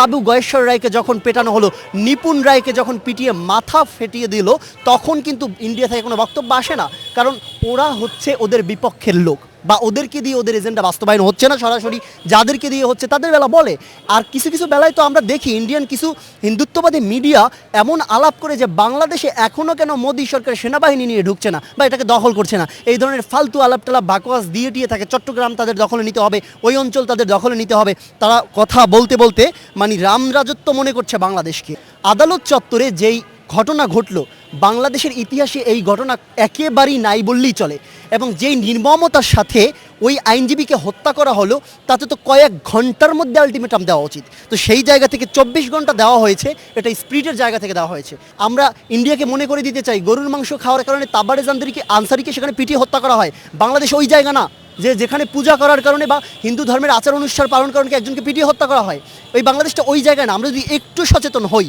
বাবু গয়েশ্বর রায়কে যখন পেটানো হলো, নিপুণ রায়কে যখন পিটিয়ে মাথা ফেটিয়ে দিল, তখন কিন্তু ইন্ডিয়া থেকে কোনো বক্তব্য আসে না। কারণ ওরা হচ্ছে ওদের বিপক্ষের লোক। বা ওদেরকে দিয়ে ওদের এজেন্ডা বাস্তবায়ন হচ্ছে না সরাসরি, যাদেরকে দিয়ে হচ্ছে তাদের বেলা বলে। আর কিছু কিছু বেলায় তো আমরা দেখি ইন্ডিয়ান কিছু হিন্দুত্ববাদী মিডিয়া এমন আলাপ করে যে বাংলাদেশে এখনও কেন মোদী সরকার সেনাবাহিনী নিয়ে ঢুকছে না বা এটাকে দখল করছে না। এই ধরনের ফালতু আলাপ টালাপ বাকওয়াস দিয়ে দিয়ে থাকে, চট্টগ্রাম তাদের দখলে নিতে হবে, ওই অঞ্চল তাদের দখলে নিতে হবে। তারা কথা বলতে বলতে মানে রাম রাজত্ব মনে করছে বাংলাদেশকে। আদালত চত্বরে যেই ঘটনা ঘটলো। বাংলাদেশের ইতিহাসে এই ঘটনা একেবারেই নাই বললেই চলে এবং যেই নির্মমতার সাথে ওই আইনজীবীকে হত্যা করা হলো, তাতে তো কয়েক ঘণ্টার মধ্যে আলটিমেটাম দেওয়া উচিত। তো সেই জায়গা থেকে চব্বিশ ঘণ্টা দেওয়া হয়েছে, এটা স্প্রিটের জায়গা থেকে দেওয়া হয়েছে। আমরা ইন্ডিয়াকে মনে করে দিতে চাই, গরুর মাংস খাওয়ার কারণে তাবারে জান্দারিকে আনসারিকে সেখানে পিটিয়ে হত্যা করা হয়। বাংলাদেশ ওই জায়গা না, যে যেখানে পূজা করার কারণে বা হিন্দু ধর্মের আচার অনুষ্ঠান পালন কারণে একজনকে পিটিয়ে হত্যা করা হয়। ওই বাংলাদেশটা ওই জায়গায় না, আমরা যদি একটু সচেতন হই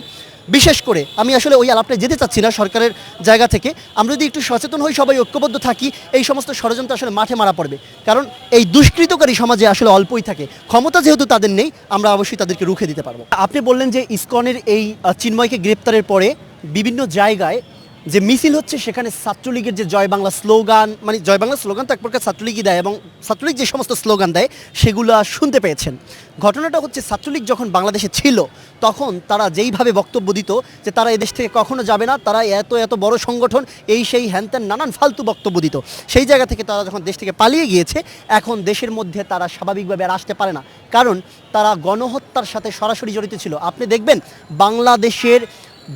বিশেষ করে আমি আসলে ওই আলাপটা যেতে চাচ্ছি না সরকারের জায়গা থেকে। আমরা যদি একটু সচেতন হই, সবাই ঐক্যবদ্ধ থাকি, এই সমস্ত ষড়যন্ত্র আসলে মাঠে মারা পড়বে। কারণ এই দুষ্কৃতকারী সমাজে আসলে অল্পই থাকে। ক্ষমতা যেহেতু তাদের নেই, আমরা অবশ্যই তাদেরকে রুখে দিতে পারব। আপনি বললেন যে ইসকনের এই চিন্ময়কে গ্রেপ্তারের পরে বিভিন্ন জায়গায় যে মিছিল হচ্ছে সেখানে ছাত্রলীগের যে জয় বাংলা স্লোগান মানে জয় বাংলা স্লোগান তো এক প্রকার ছাত্রলীগই দেয় এবং ছাত্রলীগ যে সমস্ত স্লোগান দেয় সেগুলো শুনতে পেয়েছেন। ঘটনাটা হচ্ছে ছাত্রলীগ যখন বাংলাদেশে ছিল, তখন তারা যেইভাবে বক্তব্য দিত যে তারা এদেশ থেকে কখনো যাবে না, তারা এত এত বড় সংগঠন, এই সেই হ্যানত্যান নানান ফালতু বক্তব্য দিত। সেই জায়গা থেকে তারা যখন দেশ থেকে পালিয়ে গিয়েছে, এখন দেশের মধ্যে তারা স্বাভাবিকভাবে আর আসতে পারে না। কারণ তারা গণহত্যার সাথে সরাসরি জড়িত ছিল। আপনি দেখবেন বাংলাদেশের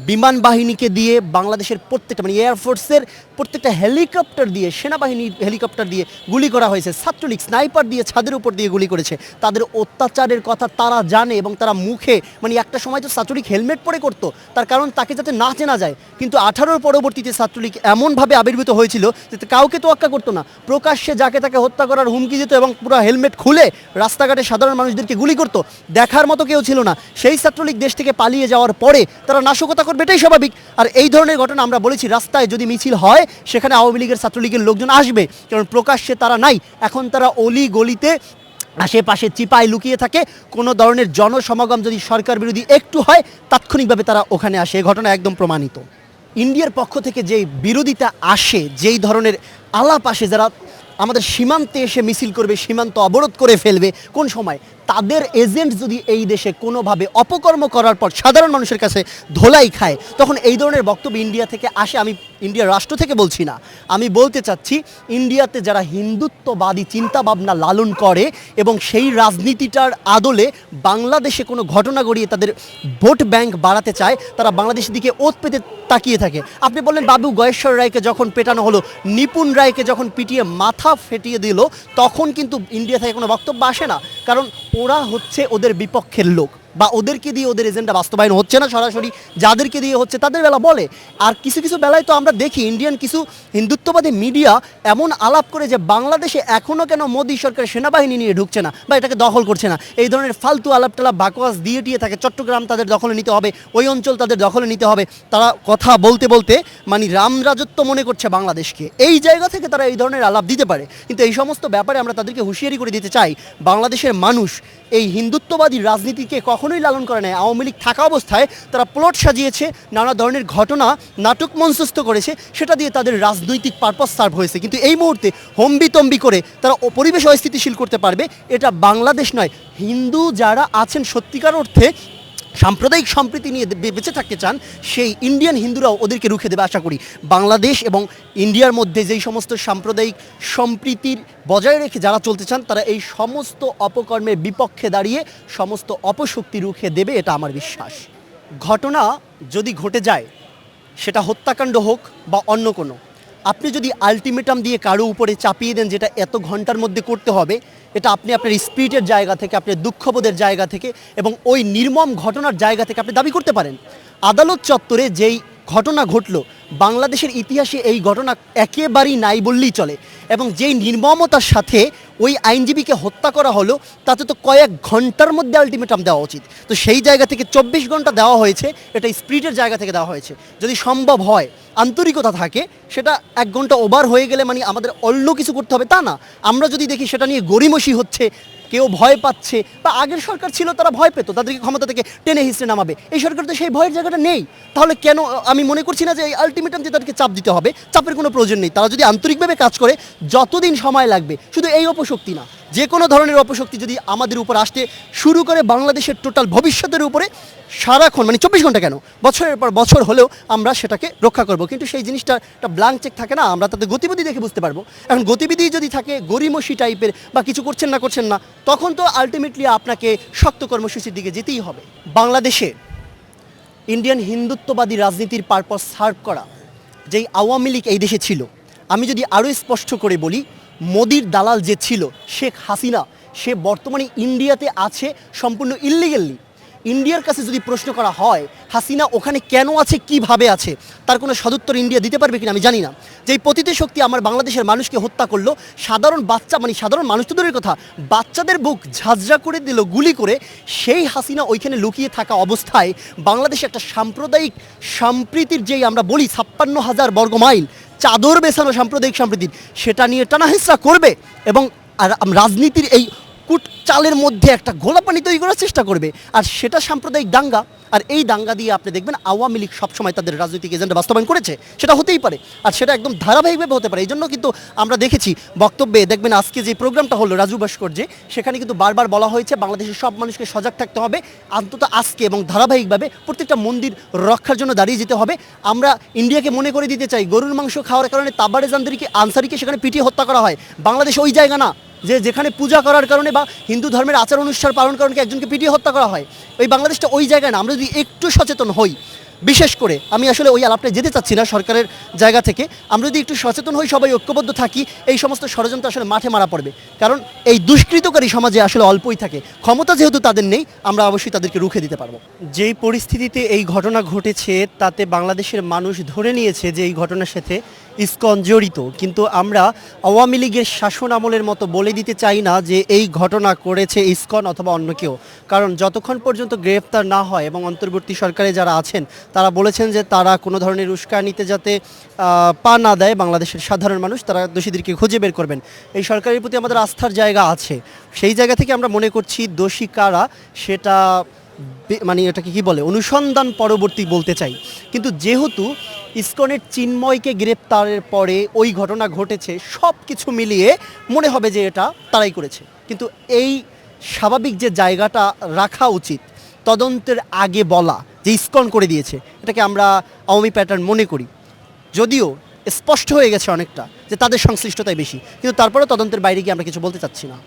বিমান বাহিনীকে দিয়ে বাংলাদেশের প্রত্যেকটা মানে এয়ারফোর্সের প্রত্যেকটা হেলিকপ্টার দিয়ে সেনাবাহিনীর হেলিকপ্টার দিয়ে গুলি করা হয়েছে। ছাত্রলীগ স্নাইপার দিয়ে ছাদের উপর দিয়ে গুলি করেছে। তাদের অত্যাচারের কথা তারা জানে এবং তারা মুখে মানে একটা সময় তো ছাত্রলীগ হেলমেট পরে করতো। তার কারণ তাকে যাতে না চেনা যায়। কিন্তু আঠারোর পরবর্তীতে ছাত্রলীগ এমনভাবে আবির্ভূত হয়েছিল যে কাউকে তোয়াক্কা করতো না। প্রকাশ্যে যাকে তাকে হত্যা করার হুমকি দিত এবং পুরো হেলমেট খুলে রাস্তাঘাটে সাধারণ মানুষদেরকে গুলি করতো, দেখার মতো কেউ ছিল না। সেই ছাত্রলীগ দেশ থেকে পালিয়ে যাওয়ার পরে তারা নাশকতা করবে এটাই স্বাভাবিক। আর এই ধরনের ঘটনা আমরা বলেছি, রাস্তায় যদি মিছিল হয়, সেখানে আওয়ামী লীগের ছাত্রলীগের লোকজন আসবে। কারণ প্রকাশ্যে তারা নাই। এখন তারা অলি গলিতে আশেপাশে চিপায় লুকিয়ে থাকে। কোনো ধরনের জনসমাগম যদি সরকার বিরোধী একটু হয়, তাৎক্ষণিকভাবে তারা ওখানে আসে। ঘটনা একদম প্রমাণিত। ইন্ডিয়ার পক্ষ থেকে যেই বিরোধিতা আসে, যেই ধরনের আলাপ আসে, যারা আমাদের সীমান্তে এসে মিছিল করবে, সীমান্ত অবরোধ করে ফেলবে, কোন সময়? তাদের এজেন্ট যদি এই দেশে কোনোভাবে অপকর্ম করার পর সাধারণ মানুষের কাছে ধোলাই খায়, তখন এই ধরনের বক্তব্য ইন্ডিয়া থেকে আসে, আমি ইন্ডিয়ার রাষ্ট্র থেকে বলছি না। আমি বলতে চাচ্ছি, ইন্ডিয়াতে যারা হিন্দুত্ববাদী চিন্তাভাবনা লালন করে এবং সেই রাজনীতিটার আদলে বাংলাদেশে কোনো ঘটনা গড়িয়ে তাদের ভোট ব্যাংক বাড়াতে চায়, তারা বাংলাদেশের দিকে ওত পেতে তাকিয়ে থাকে। আপনি বললেন, বাবু, গয়েশ্বর রায়কে যখন পেটানো হলো, নিপুণ রায়কে যখন পিটিয়ে মাথা ফেটিয়ে দিল, তখন কিন্তু ইন্ডিয়া থেকে কোনো বক্তব্য আসে না। কারণ ওরা হচ্ছে ওদের বিপক্ষের লোক। বা ওদেরকে দিয়ে ওদের এজেন্ডা বাস্তবায়ন হচ্ছে না সরাসরি, যাদেরকে দিয়ে হচ্ছে তাদের বেলা বলে। আর কিছু কিছু বেলায় তো আমরা দেখি ইন্ডিয়ান কিছু হিন্দুত্ববাদী মিডিয়া এমন আলাপ করে যে বাংলাদেশে এখনও কেন মোদী সরকার সেনাবাহিনী নিয়ে ঢুকছে না বা এটাকে দখল করছে না। এই ধরনের ফালতু আলাপ টালাপ বাকওয়াস দিয়ে দিয়ে থাকে, চট্টগ্রাম তাদের দখলে নিতে হবে, ওই অঞ্চল তাদের দখলে নিতে হবে। তারা কথা বলতে বলতে মানে রাম রাজত্ব মনে করছে বাংলাদেশকে। এই জায়গা থেকে তারা এই ধরনের আলাপ দিতে পারে। কিন্তু এই সমস্ত ব্যাপারে আমরা তাদেরকে হুঁশিয়ারি করে দিতে চাই, বাংলাদেশের মানুষ এই হিন্দুত্ববাদী রাজনীতিকে কখনোই লালন করে নাই। আওয়ামী লীগ থাকা অবস্থায় তারা প্লট সাজিয়েছে, নানা ধরনের ঘটনা, নাটক মঞ্চস্থ করেছে, সেটা দিয়ে তাদের রাজনৈতিক পারপাস সার্ভ হয়েছে। কিন্তু এই মুহূর্তে হম্বিতম্বি করে তারা পরিবেশ অস্থিতিশীল করতে পারবে, এটা বাংলাদেশ নয়। হিন্দু যারা আছেন সত্যিকার অর্থে সাম্প্রদায়িক সম্প্রীতি নিয়ে বেঁচে থাকতে চান সেই ইন্ডিয়ান হিন্দুরাও ওদেরকে রুখে দেবে, আশা করি। বাংলাদেশ এবং ইন্ডিয়ার মধ্যে যেই সমস্ত সাম্প্রদায়িক সম্প্রীতির বজায় রেখে যারা চলতে চান, তারা এই সমস্ত অপকর্মের বিপক্ষে দাঁড়িয়ে সমস্ত অপশক্তি রুখে দেবে, এটা আমার বিশ্বাস। ঘটনা যদি ঘটে যায়, সেটা হত্যাকাণ্ড হোক বা অন্য কোনো, আপনি যদি আলটিমেটাম দিয়ে কারও উপরে চাপিয়ে দেন যেটা এত ঘণ্টার মধ্যে করতে হবে এটা আপনি আপনার স্পিরিটের জায়গা থেকে, আপনার দুঃখবোধের জায়গা থেকে এবং ওই নির্মম ঘটনার জায়গা থেকে আপনি দাবি করতে পারেন। আদালত চত্বরে যেই ঘটনা ঘটলো বাংলাদেশের ইতিহাসে এই ঘটনা একেবারেই নাই বললেই চলে এবং যেই নির্মমতার সাথে ওই আইনজীবীকে হত্যা করা হলো, তাতে তো কয়েক ঘণ্টার মধ্যে আলটিমেটাম দেওয়া উচিত। তো সেই জায়গা থেকে চব্বিশ ঘণ্টা দেওয়া হয়েছে, এটা স্পিরিটের জায়গা থেকে দেওয়া হয়েছে। যদি সম্ভব হয়, আন্তরিকতা থাকে, সেটা এক ঘণ্টা ওভার হয়ে গেলে মানে আমাদের অন্য কিছু করতে হবে, তা না। আমরা যদি দেখি সেটা নিয়ে গড়িমসি হচ্ছে কেউ ভয় পাচ্ছে বা আগের সরকার ছিল, তারা ভয় পেত, তাদেরকে ক্ষমতা থেকে টেনে হিসড়ে নামাবে। এই সরকার তো সেই ভয়ের জায়গাটা নেই। তাহলে কেন, আমি মনে করছি না যে এই আলটিমেটাম যে তাদেরকে চাপ দিতে হবে, চাপের কোনো প্রয়োজন নেই। তারা যদি আন্তরিকভাবে কাজ করে, যতদিন সময় লাগবে, শুধু এই অপশক্তি না। যে কোনো ধরনের অপশক্তি যদি আমাদের উপর আসতে শুরু করে বাংলাদেশের টোটাল ভবিষ্যতের উপরে, সারাক্ষণ মানে চব্বিশ ঘণ্টা কেন? বছরের পর বছর হলেও আমরা সেটাকে রক্ষা করব। কিন্তু সেই জিনিসটা একটা ব্লাঙ্ক চেক থাকে না, আমরা তাদের গতিবিধি দেখে বুঝতে পারব। এখন গতিবিধি যদি থাকে গরিমসি টাইপের বা কিছু করছেন না করছেন না, তখন তো আলটিমেটলি আপনাকে শক্ত কর্মসূচির দিকে যেতেই হবে। বাংলাদেশে ইন্ডিয়ান হিন্দুত্ববাদী রাজনীতির পারপস সার্ভ করা, যেই আওয়ামী লীগ এই দেশে ছিল, আমি যদি আরও স্পষ্ট করে বলি মোদির দালাল যে ছিল, শেখ হাসিনা, সে বর্তমানে ইন্ডিয়াতে আছে সম্পূর্ণ ইল্লিগেললি ইন্ডিয়ার কাছে যদি প্রশ্ন করা হয়, হাসিনা ওখানে কেন আছে, কীভাবে আছে, তার কোনো সদুত্তর ইন্ডিয়া দিতে পারবে কিনা আমি জানি না। যে এই পতিত শক্তি আমার বাংলাদেশের মানুষকে হত্যা করল, সাধারণ বাচ্চা মানে সাধারণ মানুষ তো কথা, বাচ্চাদের বুক ঝাঁঝরা করে দিল, গুলি করে, সেই হাসিনা ওইখানে লুকিয়ে থাকা অবস্থায় বাংলাদেশে একটা সাম্প্রদায়িক, সম্প্রীতির যেই আমরা বলি ছাপ্পান্ন হাজার বর্গ মাইল চাদর বেছানো সাম্প্রদায়িক সম্প্রীতির সেটা নিয়ে টানাহেসরা করবে এবং রাজনীতির এই কুট চালের মধ্যে একটা গোলাপানি তৈরি করার চেষ্টা করবে। আর সেটা সাম্প্রদায়িক দাঙ্গা। আর এই দাঙ্গা দিয়ে আপনি দেখবেন আওয়ামী লীগ সবসময় তাদের রাজনৈতিক এজেন্ডা বাস্তবায়ন করেছে। সেটা হতেই পারে। আর সেটা একদম ধারাবাহিকভাবে হতে পারে। এই জন্য কিন্তু আমরা দেখেছি বক্তব্যে দেখবেন আজকে যে প্রোগ্রামটা হলো রাজু ভাস্কর্যে সেখানে কিন্তু বারবার বলা হয়েছে বাংলাদেশের সব মানুষকে সজাগ থাকতে হবে। অন্তত আজকে এবং ধারাবাহিকভাবে প্রত্যেকটা মন্দির রক্ষার জন্য দাঁড়িয়ে যেতে হবে। আমরা ইন্ডিয়াকে মনে করে দিতে চাই, গরুর মাংস খাওয়ার কারণে তাবারে জান্দারিকে আনসারিকে সেখানে পিটিয়ে হত্যা করা হয়। বাংলাদেশ ওই জায়গা না। যে যেখানে পূজা করার কারণে বা হিন্দু ধর্মের আচার অনুষ্ঠান পালন কারণে একজনকে পিটিয়ে হত্যা করা হয়। ওই বাংলাদেশটা ওই জায়গায় না। আমরা যদি একটু সচেতন হই বিশেষ করে আমি আসলে ওই আলাপটা যেতে চাচ্ছি না সরকারের জায়গা থেকে। আমরা যদি একটু সচেতন হই, সবাই ঐক্যবদ্ধ থাকি, এই সমস্ত ষড়যন্ত্র আসলে মাঠে মারা পড়বে। কারণ এই দুষ্কৃতকারী সমাজে আসলে অল্পই থাকে। ক্ষমতা যেহেতু তাদের নেই, আমরা অবশ্যই তাদেরকে রুখে দিতে পারব। যেই পরিস্থিতিতে এই ঘটনা ঘটেছে, তাতে বাংলাদেশের মানুষ ধরে নিয়েছে যে এই ঘটনার সাথে ইস্কন জড়িত। কিন্তু আমরা আওয়ামী লীগের শাসন আমলের মতো বলে দিতে চাই না যে এই ঘটনা করেছে ইস্কন অথবা অন্য কেউ। কারণ যতক্ষণ পর্যন্ত গ্রেফতার না হয় এবং অন্তর্বর্তী সরকারে যারা আছেন তারা বলেছেন যে তারা কোনো ধরনের উস্কানিতে যাতে পা না দেয় বাংলাদেশের সাধারণ মানুষ, তারা দোষীদেরকে খুঁজে বের করবেন। এই সরকারের প্রতি আমাদের আস্থার জায়গা আছে। সেই জায়গা থেকে আমরা মনে করছি দোষী কারা সেটা মানে এটাকে কি বলে, অনুসন্ধান পরবর্তী বলতে চাই। কিন্তু যেহেতু ইসকনের চিন্ময়কে গ্রেপ্তারের পরে ওই ঘটনা ঘটেছে সব কিছু মিলিয়ে মনে হবে যে এটা তারাই করেছে। কিন্তু এই স্বাভাবিক যে জায়গাটা রাখা উচিত, তদন্তের আগে বলা যে ইস্কন করে দিয়েছে, এটাকে আমরা আওয়ামী প্যাটার্ন মনে করি। যদিও স্পষ্ট হয়ে গেছে অনেকটা যে তাদের সংশ্লিষ্টতাই বেশি, কিন্তু তারপরেও তদন্তের বাইরে গিয়ে আমরা কিছু বলতে চাচ্ছি না।